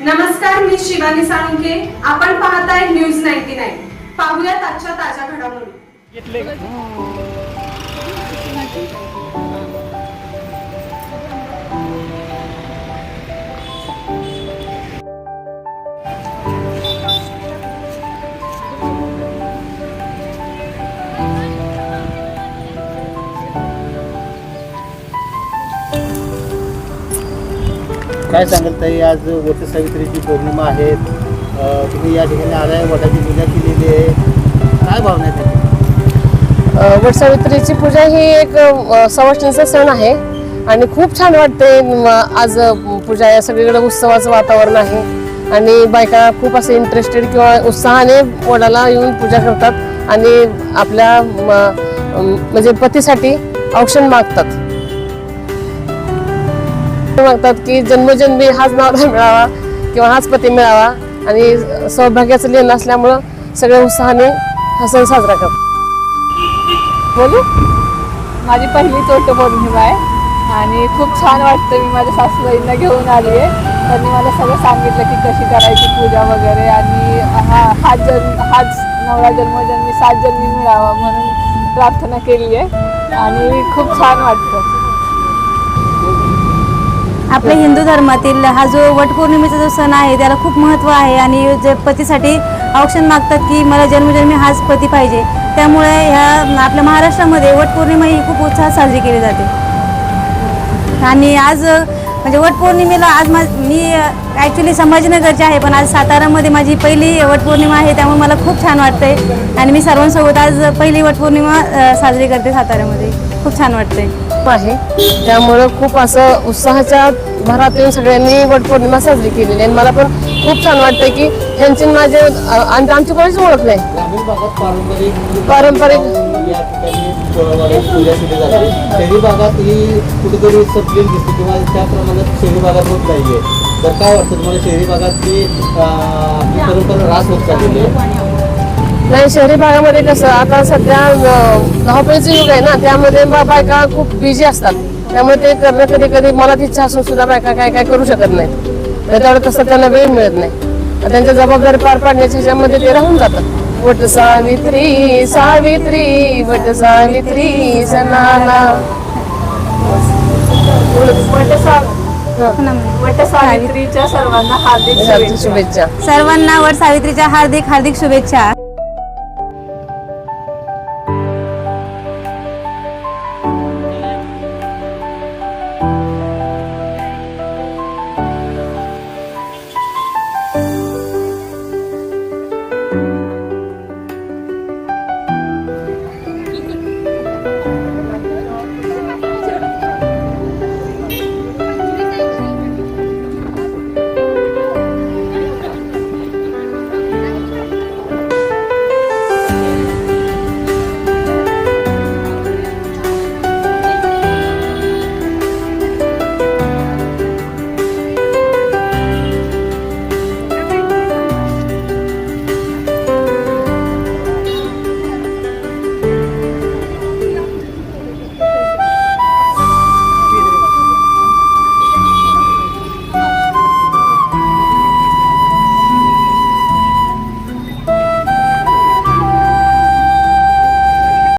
नमस्कार मी शिवानी साळुंके आपण पाहताय न्यूज नाईन्टी नाईन. पाहूयात आजच्या ताज्या घडामोडी. काय सांगाल ताई? आज वट सावित्रीची पौर्णिमा आहे. तुम्ही या ठिकाणी आलाय वटाची पूजा केलेली आहे. काय भावना आहे वट अ, वटसावित्रीची पूजा ही एक अ, सवाष्णीचा सण आहे. आणि खूप छान वाटते आज पूजा या सगळीकडे उत्सवाचं वातावरण आहे. आणि बायका खूप असे इंटरेस्टेड किंवा उत्साहाने वडाला येऊन पूजा करतात. आणि आपल्या म, म्हणजे पतीसाठी औक्षण मागतात. मागतात की जन्मजन्मी हाच नवरा मिळावा किंवा हाच पती मिळावा. आणि सौभाग्याचं लेणं असल्यामुळं सगळ्या उत्साहाने हा सण साजरा करतो. बोलू? माझी पहिली पौर्णिमा आहे. आणि खूप छान वाटतं मी माझ्या सासूबाईंना घेऊन आली आहे त्यांनी मला सगळं सांगितलं की कशी करायची पूजा वगैरे. आणि हा हाच जन्म हाच नवरा जन्मजन्मी सात जन्मी मिळावा म्हणून प्रार्थना केली आहे आणि खूप छान वाटतं. आपल्या हिंदू धर्मातील हा जो वटपौर्णिमेचा जो सण आहे त्याला खूप महत्त्व आहे आणि जे पतीसाठी औक्षण मागतात की मला जन्मजन्मी हाच पती पाहिजे. त्यामुळे ह्या आपल्या महाराष्ट्रामध्ये वटपौर्णिमा ही खूप उत्साहात साजरी केली जाते. आणि आज म्हणजे वटपौर्णिमेला आज मा मी ॲक्च्युली संभाजीनगरची आहे पण आज सातारामध्ये माझी पहिली वटपौर्णिमा आहे त्यामुळे मला खूप छान वाटते आणि मी सर्वांसोबत आज पहिली वटपौर्णिमा साजरी करते साताऱ्यामध्ये खूप छान वाटतंय. आहे. त्यामुळं खूप असं उत्साहाच्या भरात येऊन सगळ्यांनी वटपौर्णिमा साजरी केलेली आहे. आणि मला पण खूप छान वाटतं की ह्यांची माझे आणि आमची कोणीच ओळख नाही पारंपरिक पारंपरिक- या ठिकाणी प- पूजा केली जाते. शहरी भागात ही कुठेतरी सप्लेन दिसते किंवा त्या प्रमाणात शहरी भागात होत नाहीये. तर काय वाटतं तुम्हाला? शहरी भागात ती परंपरा रास होत चाललेली आहे नाही शहरी भागामध्ये कसं आता सध्या धावपळीचं युग आहे ना त्यामध्ये बायका खूप बिझी असतात. त्यामुळे ते करणं कधी कधी मनात इच्छा असून सुद्धा बायका काय काय करू शकत नाहीत. त्याच्यावर तसं त्यांना वेळ मिळत नाही. त्यांच्या जबाबदारी पार पाडण्याच्या ह्याच्यामध्ये ते राहून जातात. वट सावित्री सावित्री वट सावित्री वट सावित्रीच्या सर्वांना हार्दिक शुभेच्छा. सर्वांना वट सावित्रीच्या हार्दिक हार्दिक शुभेच्छा.